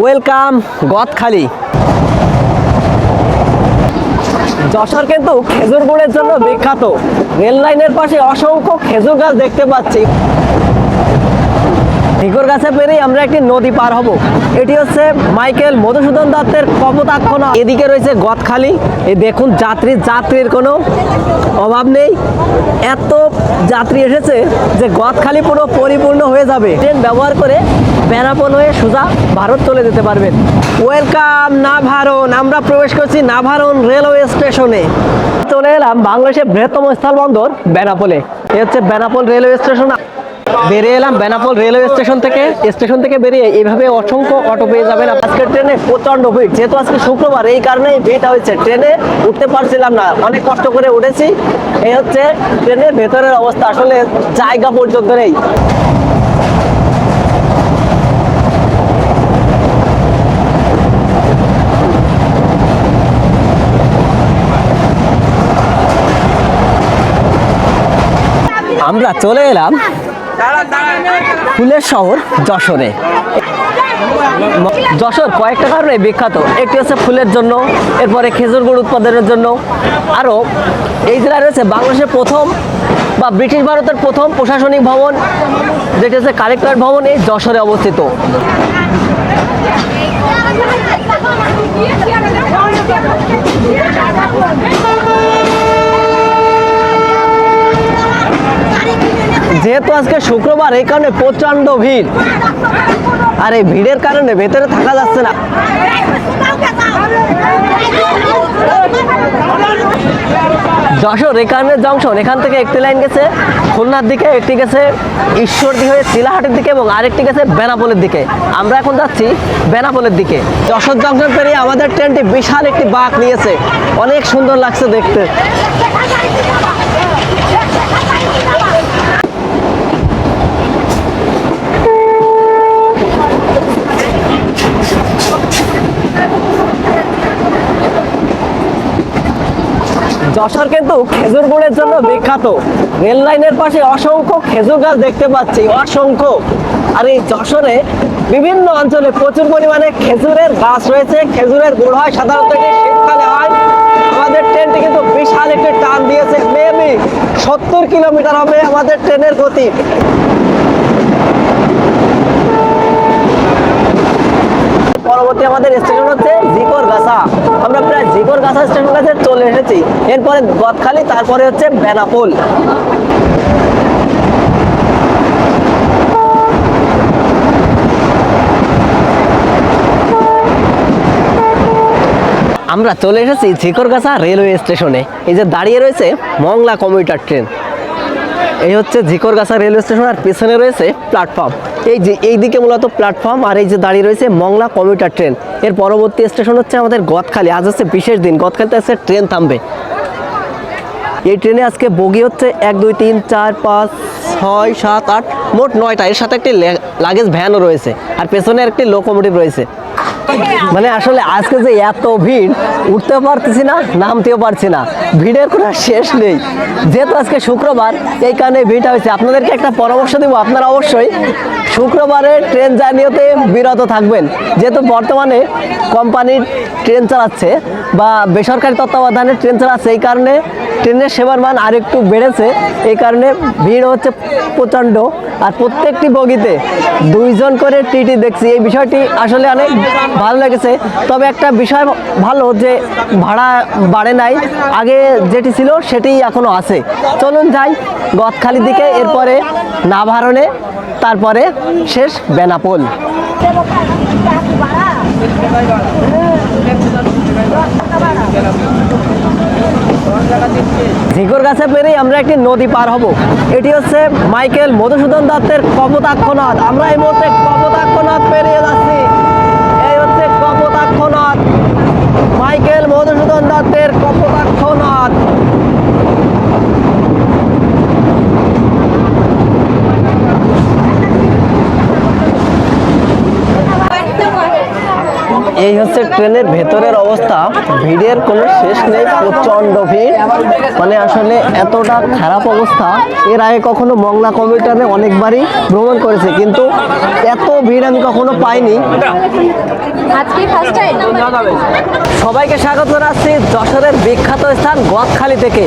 Welcome, Gadkhali. Jessore কিন্তু খেজুর গুড়ের জন্য বিখ্যাত। রেল লাইনের পাশে অসংখ্য খেজুর গাছ দেখতে পাচ্ছি। ঢিকর গাছে পেরেই আমরা একটি নদী পার হব। এটি হচ্ছে মাইকেল মধুসূদন দত্তের কপোতাক্ষ এদিকে রয়েছে গদখালি। এই দেখুন, যাত্রী, যাত্রীর কোনো অভাব নেই। এত যাত্রী এসেছে যে গদখালি পুরো পরিপূর্ণ হয়ে যাবে। ট্রেন ব্যবহার করে বেনাপোল হয়ে সোজা ভারত চলে যেতে পারবেন। ওয়েলকাম নাভারণ। আমরা প্রবেশ করছি নাভারণ রেলওয়ে স্টেশনে। চলে এলাম বাংলাদেশের বৃহত্তম স্থলবন্দর বেনাপোলে। এ হচ্ছে বেনাপোল রেলওয়ে স্টেশন। বেরিয়ে এলাম বেনাপোল রেলওয়ে স্টেশন থেকে। স্টেশন থেকে বেরিয়ে এইভাবে অসংখ্য অটো পেয়ে যাবেন। আজকে ট্রেনে প্রচণ্ড ভিড়। যেহেতু আজকে শুক্রবার, এই কারণে ভিড়টা হয়েছে। ট্রেনে উঠতে পারছিলাম না। অনেক কষ্ট করে উঠেছি। এই হচ্ছে ট্রেনের ভেতরের অবস্থা। আসলে জায়গা পর্যন্ত নেই। আমরা চলে এলাম ফুলের শহর যশোরে। যশোর কয়েকটা কারণে বিখ্যাত। একটি হচ্ছে ফুলের জন্য, এরপরে খেজুর গুড় উৎপাদনের জন্য। আরও এই জেলায় রয়েছে বাংলাদেশের প্রথম বা ব্রিটিশ ভারতের প্রথম প্রশাসনিক ভবন, যেটি হচ্ছে কালেক্টর ভবন এই যশোরে অবস্থিত। যেহেতু আজকে শুক্রবার, এই কারণে প্রচণ্ড ভিড়। আর এই ভিড়ের কারণে ভেতরে থাকা যাচ্ছে না। যশোর রেকানের জংশন, এখান থেকে একটি লাইন গেছে, খুলনার দিকে, একটি গেছে ঈশ্বরদী হয়ে চিলাহাটের দিকে এবং আরেকটি গেছে বেনাপোলের দিকে। আমরা এখন যাচ্ছি বেনাপোলের দিকে। যশোর জংশন পেরিয়ে আমাদের ট্রেনটি বিশাল একটি বাঁক নিয়েছে। অনেক সুন্দর লাগছে দেখতে। যশোর কিন্তু খেজুর গুড়ের জন্য বিখ্যাত। রেল লাইনের পাশে অসংখ্য খেজুর গাছ দেখতে পাচ্ছি, অসংখ্য। আর এই যশোরে বিভিন্ন অঞ্চলে প্রচুর পরিমাণে খেজুরের গাছ রয়েছে। খেজুরের গুড় হয় সাধারণত শীতকালে হয়। আমাদের ট্রেনটি কিন্তু বিশাল একটি টান দিয়েছে। মেবি সত্তর কিলোমিটার হবে আমাদের ট্রেনের গতি। পরবর্তী আমাদের স্টেশন হচ্ছে জিকর গাছা। আমরা প্রায় জিকর গাছা স্টেশন কাছে চলে এসেছি। এরপরে গদখালি, তারপরে হচ্ছে বেনাপোল। আমরা চলে এসেছি ঝিকরগাছা রেলওয়ে স্টেশনে এই যে দাঁড়িয়ে রয়েছে মংলা কমিউটার ট্রেন এই হচ্ছে ঝিকরগাছা রেলওয়ে স্টেশন আর পিছনে রয়েছে প্ল্যাটফর্ম এই যে, এই দিকে মূলত প্ল্যাটফর্ম আর এই যে দাঁড়িয়ে রয়েছে মংলা কমিউটার ট্রেন এর পরবর্তী স্টেশন হচ্ছে আমাদের গদখালি। আজ হচ্ছে বিশেষ দিন, গদখালিতে আজকে ট্রেন থামবে। এই ট্রেনে আজকে বগি হচ্ছে এক, দুই, তিন, চার, পাঁচ, ছয়, সাত, আট, মোট নয়টা। এর সাথে একটি লাগেজ ভ্যানও রয়েছে। আর পেছনে একটি লোকোমোটিভ রয়েছে। মানে আসলে আজকে যে এত ভিড়, উঠতে পারতেছি না, নামতেও পারছি না। ভিড়ের কোনো শেষ নেই। যেহেতু আজকে শুক্রবার, এই কারণে ভিড়টা হয়েছে। আপনাদেরকে একটা পরামর্শ দেবো, আপনারা অবশ্যই শুক্রবারে ট্রেন জার্নিতে বিরত থাকবেন। যেহেতু বর্তমানে কোম্পানির ট্রেন চালাচ্ছে বা বেসরকারি তত্ত্বাবধানে ট্রেন চালাচ্ছে, এই কারণে ট্রেনের সেবার মান আরেকটু বেড়েছে। এই কারণে ভিড় হচ্ছে প্রচণ্ড। আর প্রত্যেকটি বগিতে দুইজন করে টিটি দেখছি। এই বিষয়টি আসলে অনেক ভালো লেগেছে। তবে একটা বিষয় ভালো যে ভাড়া বাড়ে নাই, আগে যেটি ছিল সেটি এখনও আছে। চলুন যাই গদখালি দিকে, এরপরে নাভারণে, তারপরে শেষ বেনাপোল। ঝিকর গাছে পেরেই আমরা একটি নদী পার হব। এটি হচ্ছে মাইকেল মধুসূদন দত্তের কপোতাক্ষ নদ আমরা এই মুহূর্তে কপোতাক্ষ নদ পেরিয়ে যাচ্ছি। হচ্ছে কপোতাক্ষ নদ মাইকেল মধুসূদন দত্তের কপোতাক্ষ এই হচ্ছে ট্রেনের ভেতরের অবস্থা। ভিড়ের কোনো শেষ নেই প্রচণ্ড ভিড়। মানে আসলে এতটা খারাপ অবস্থা। এর আগে কখনো মংলা কমিউটারে অনেকবারই ভ্রমণ করেছে কিন্তু এত ভিড় আমি কখনো পাইনি। সবাইকে স্বাগত জানাচ্ছি যশোরের বিখ্যাত স্থান গদখালি থেকে।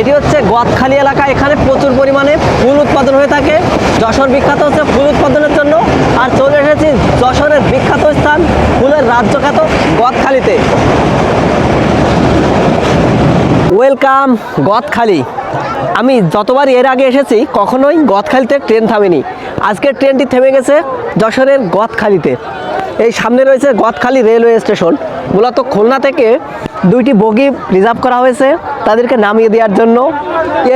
এটি হচ্ছে গদখালি এলাকা এখানে প্রচুর পরিমাণে ফুল উৎপাদন হয়ে থাকে। যশোর বিখ্যাত হচ্ছে ফুল উৎপাদনের জন্য। আর চলে এসেছি যশোরের বিখ্যাত স্থান ফুলের রাজ্যখ্যাত গদখালিতে। ওয়েলকাম গদখালি। আমি যতবার এর আগে এসেছি, কখনোই গদখালিতে ট্রেন থামেনি। আজকের ট্রেনটি থেমে গেছে যশোরের গদখালিতে। এই সামনে রয়েছে গদখালি রেলওয়ে স্টেশন মূলত খুলনা থেকে দুইটি বগি রিজার্ভ করা হয়েছে। তাদেরকে নামিয়ে দেওয়ার জন্য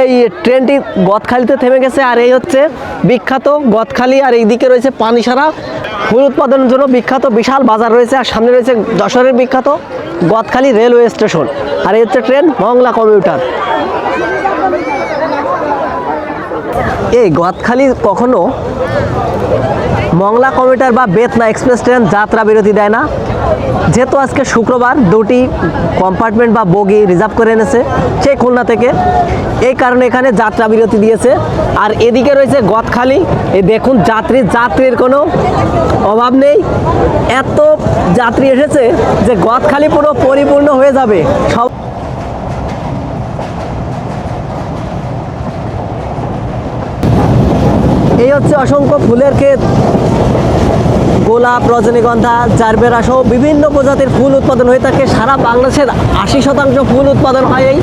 এই ট্রেনটি গদখালিতে থেমে গেছে আর এই হচ্ছে বিখ্যাত গদখালি আর এইদিকে রয়েছে পানিসারা। ফুল উৎপাদনের জন্য বিখ্যাত বিশাল বাজার রয়েছে আর সামনে রয়েছে যশোরের বিখ্যাত গদখালি রেলওয়ে স্টেশন। আর এই হচ্ছে ট্রেন মংলা কমিউটার। এই গদখালি কখনো মংলা কমিউটার বা বেতনা এক্সপ্রেস ট্রেন যাত্রা বিরতি দেয় না। যেহেতু আজকে শুক্রবার দুটি কম্পার্টমেন্ট বা বগি রিজার্ভ করে এনেছে, সেই খুলনা থেকে। এই কারণে এখানে যাত্রা বিরতি দিয়েছে। আর এদিকে রয়েছে গদখালি। এই দেখুন, যাত্রী, যাত্রীর কোনো অভাব নেই। এত যাত্রী এসেছে যে গদখালি পুরো পরিপূর্ণ হয়ে যাবে। সব এই হচ্ছে অসংখ্য ফুলের ক্ষেত। গোলাপ, রজনীগন্ধা, জারবেরা সহ বিভিন্ন প্রজাতির ফুল উৎপাদন হয়ে থাকে। সারা বাংলাদেশের আশি শতাংশ ফুল উৎপাদন হয় এই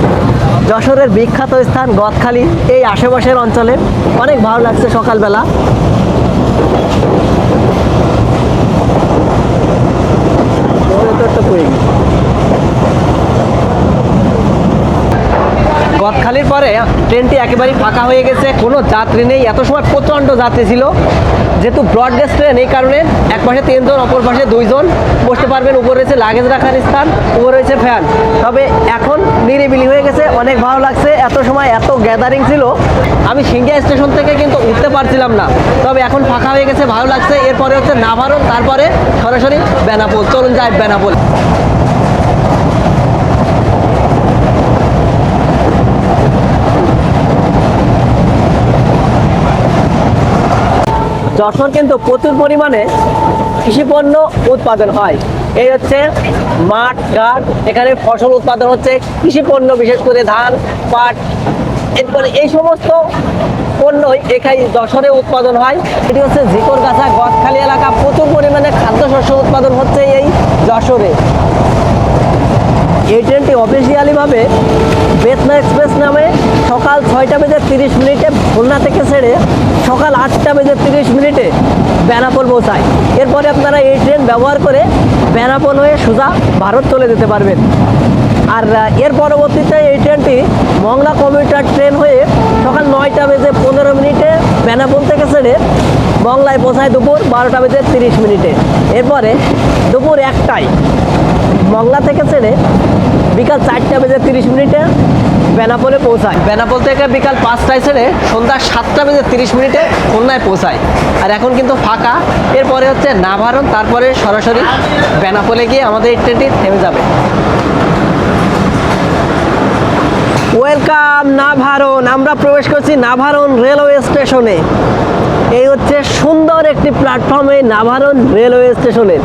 যশোরের বিখ্যাত স্থান গদখালি, এই আশেপাশের অঞ্চলে। অনেক ভালো লাগছে সকালবেলা। গদখালির পরে ট্রেনটি একেবারেই ফাঁকা হয়ে গেছে, কোনো যাত্রী নেই। এত সময় প্রচণ্ড যাত্রী ছিল। যেহেতু ব্রডগেজ ট্রেন, এই কারণে এক পাশে তিনজন, অপর পাশে দুইজন বসতে পারবেন। উপরে রয়েছে লাগেজ রাখার স্থান, উপরে রয়েছে ফ্যান তবে এখন নিরিবিলি হয়ে গেছে, অনেক ভালো লাগছে। এত সময় এত গ্যাদারিং ছিল, আমি সিঙ্গিয়া স্টেশন থেকে কিন্তু উঠতে পারছিলাম না। তবে এখন ফাঁকা হয়ে গেছে, ভালো লাগছে। এরপরে হচ্ছে নাভারণ তারপরে সরাসরি বেনাপোল। চলুন যাই বেনাপোল। যশোর কিন্তু প্রচুর পরিমাণে কৃষি পণ্য উৎপাদন হয়। এই হচ্ছে মাঠ, ঘাট, এখানে ফসল উৎপাদন হচ্ছে কৃষি পণ্য বিশেষ করে ধান, পাট, এরপরে এই সমস্ত পণ্যই এখানে যশোরে উৎপাদন হয়। এটি হচ্ছে জিকর গাছা গদখালি এলাকা, প্রচুর পরিমাণে খাদ্যশস্য উৎপাদন হচ্ছে এই যশোরে। এই ট্রেনটি অফিসিয়ালিভাবে বেতনা এক্সপ্রেস নামে সকাল ছয়টা বেজে তিরিশ মিনিটে খুলনা থেকে ছেড়ে সকাল আটটা বেজে তিরিশ মিনিটে বেনাপোল পৌঁছায়। এরপরে আপনারা এই ট্রেন ব্যবহার করে বেনাপোল হয়ে সোজা ভারত চলে যেতে পারবেন। আর এর পরবর্তীতে এই ট্রেনটি মংলা কমিউটার ট্রেন হয়ে সকাল নয়টা বেজে পনেরো মিনিটে বেনাপোল থেকে ছেড়ে মংলায় পৌঁছায় দুপুর বারোটা বেজে তিরিশ মিনিটে। এরপরে দুপুর একটায় মংলা থেকে ছেড়ে বিকাল চারটা বেজে তিরিশ মিনিটে বেনাপোলে পৌঁছায়। বেনাপোল থেকে বিকাল পাঁচটায় ছেড়ে সন্ধ্যা সাতটা বেজে তিরিশ মিনিটে খুলনায় পৌঁছায়। আর এখন কিন্তু ফাঁকা। এরপরে হচ্ছে নাভারণ, তারপরে সরাসরি বেনাপোলে গিয়ে আমাদের এই ট্রেনটি থেমে যাবে। ওয়েলকাম নাভারণ। আমরা প্রবেশ করছি নাভারণ রেলওয়ে স্টেশনে। এই হচ্ছে সুন্দর একটি প্ল্যাটফর্ম এই নাভারণ রেলওয়ে স্টেশনের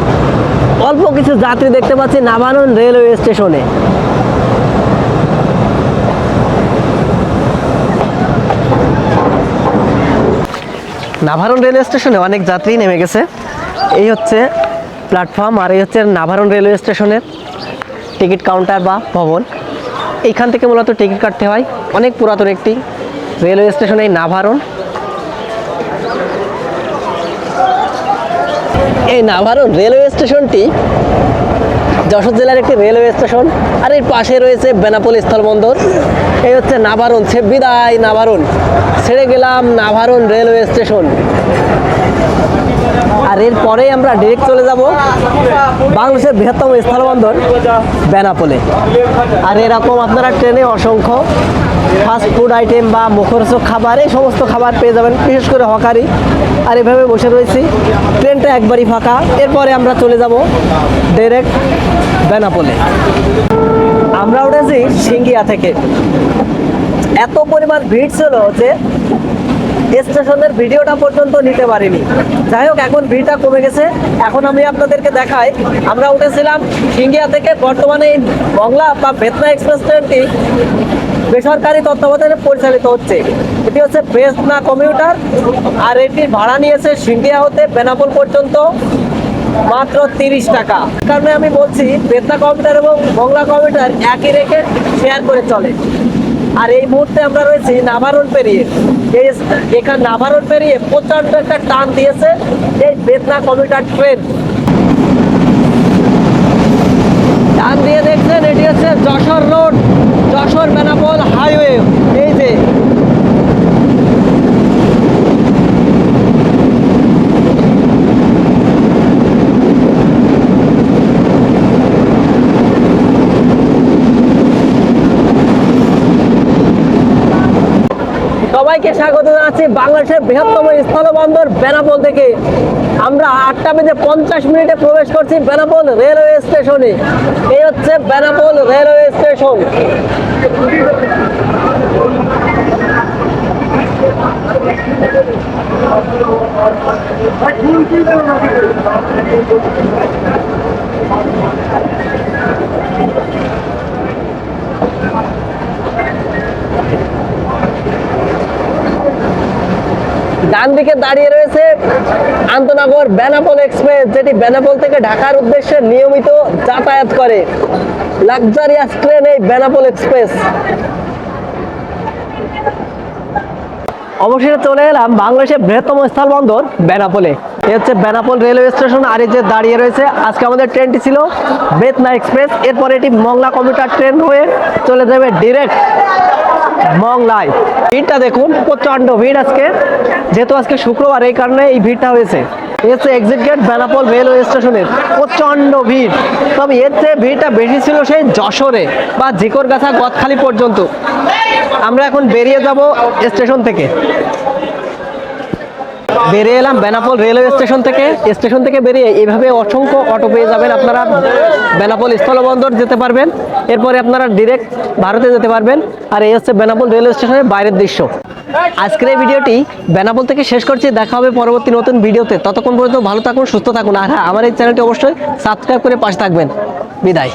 অল্প কিছু যাত্রী দেখতে পাচ্ছি নাভারণ রেলওয়ে স্টেশনে। নাভারণ রেলওয়ে স্টেশনে অনেক যাত্রী নেমে গেছে। এই হচ্ছে প্ল্যাটফর্ম আর এই হচ্ছে নাভারণ রেলওয়ে স্টেশনের টিকিট কাউন্টার বা ভবন। এইখান থেকে মূলত টিকিট কাটতে হয়। অনেক পুরাতন একটি রেলওয়ে স্টেশন এই নাভারণ। এই নাভারণ রেলওয়ে স্টেশনটি যশোর জেলার একটি রেলওয়ে স্টেশন। আর এর পাশে রয়েছে বেনাপোল স্থলবন্দর এই হচ্ছে নাভারণ সে বিদায় নাভারণ ছেড়ে গেলাম নাভারণ রেলওয়ে স্টেশন। আর এরপরেই আমরা ডিরেক্ট চলে যাব বাংলাদেশের বৃহত্তম স্থলবন্দর বেনাপোলে। আর এরকম আপনারা ট্রেনে অসংখ্য ফাস্ট ফুড আইটেম বা মুখরোচক খাবার, এই সমস্ত খাবার পেয়ে যাবেন, বিশেষ করে হকারি। আর এভাবে বসে রয়েছি। ট্রেনটা একবারই ফাঁকা। এরপরে আমরা চলে যাব ডাইরেক্ট বেনাপোলে। আমরা উঠেছি সিঙ্গিয়া থেকে। এত পরিমাণ ভিড় ছিল যে স্টেশনের ভিডিওটা পর্যন্ত নিতে পারিনি। যাই হোক, এখন ভিড়টা কমে গেছে। এখন আমি আপনাদেরকে দেখাই। আমরা উঠেছিলাম সিঙ্গিয়া থেকে। বর্তমানে এই মংলা বা বেতনা এক্সপ্রেস ট্রেনটি বেসরকারি তত্ত্বাবধানে পরিচালিত হচ্ছে। এটি হচ্ছে বেতনা কমিউটার। আর এটির ভাড়া নিয়েছে সিঙ্গিয়া হতে বেনাপোল পর্যন্ত। মাত্র তিরিশ টাকা। কারণে আমি বলছি, বেতনা কমিউটার এবং মংলা কমিউটার একই রেখে শেয়ার করে চলে। আর এই মুহূর্তে আমরা রয়েছি নাভারন পেরিয়ে। এই এখানে নাভারন পেরিয়ে প্রচণ্ড একটা টান দিয়েছে এই বেতনা কমিউটার ট্রেন। টান দিয়ে দেখছেন, এটি হচ্ছে যশোর রোড, যশোর বেনাপোল হাইওয়ে। এই যে সবাইকে স্বাগত জানাচ্ছি বাংলাদেশের বৃহত্তম স্থলবন্দর বেনাপোল থেকে। আমরা আটটা বেজে পঞ্চাশ মিনিটে প্রবেশ করছি বেনাপোল রেলওয়ে স্টেশনে। এই হচ্ছে বেনাপোল রেলওয়ে স্টেশন। ডান দিকে দাঁড়িয়ে রয়েছে আন্তনগর বেনাপোল এক্সপ্রেস, যেটি বেনাপোল থেকে ঢাকার উদ্দেশ্যে নিয়মিত যাতায়াত করে। লাক্সারিয়াস ট্রেন এই বেনাপোল এক্সপ্রেস। অবশেষে চলে এলাম বাংলাদেশের বৃহত্তম স্থল বন্দর বেনাপোলে। এ হচ্ছে বেনাপোল রেলওয়ে স্টেশন, আর এই যে দাঁড়িয়ে রয়েছে, আজকে আমাদের ট্রেনটি ছিল বেতনা এক্সপ্রেস। এরপর এটি মংলা কমিউটার ট্রেন হয়ে চলে যাবে ডিরেক্ট মংলায় ভিড়টা দেখুন, প্রচণ্ড ভিড় আজকে। যেহেতু আজকে শুক্রবার, এই কারণে এই ভিড়টা হয়েছে। এসে এক্সিট গেট বেনাপোল রেলওয়ে স্টেশনের প্রচণ্ড ভিড়। তবে এর চেয়ে ভিড়টা বেশি ছিল সেই যশোরে বা জিকরগাছা গদখালি পর্যন্ত। আমরা এখন বেরিয়ে যাব স্টেশন থেকে। বেরিয়ে এলাম বেনাপোল রেলওয়ে স্টেশন থেকে। স্টেশন থেকে বেরিয়ে এইভাবে অসংখ্য অটো পেয়ে যাবেন। আপনারা বেনাপোল স্থলবন্দর যেতে পারবেন। এরপরে আপনারা ডিরেক্ট ভারতে যেতে পারবেন। আর এই হচ্ছে বেনাপোল রেলওয়ে স্টেশনের বাইরের দৃশ্য। আজকের এই ভিডিওটি বেনাপোল থেকে শেষ করছি। দেখা হবে পরবর্তী নতুন ভিডিওতে। ততক্ষণ পর্যন্ত ভালো থাকুন, সুস্থ থাকুন। আর হ্যাঁ আমার এই চ্যানেলটি অবশ্যই সাবস্ক্রাইব করে পাশে থাকবেন। বিদায়।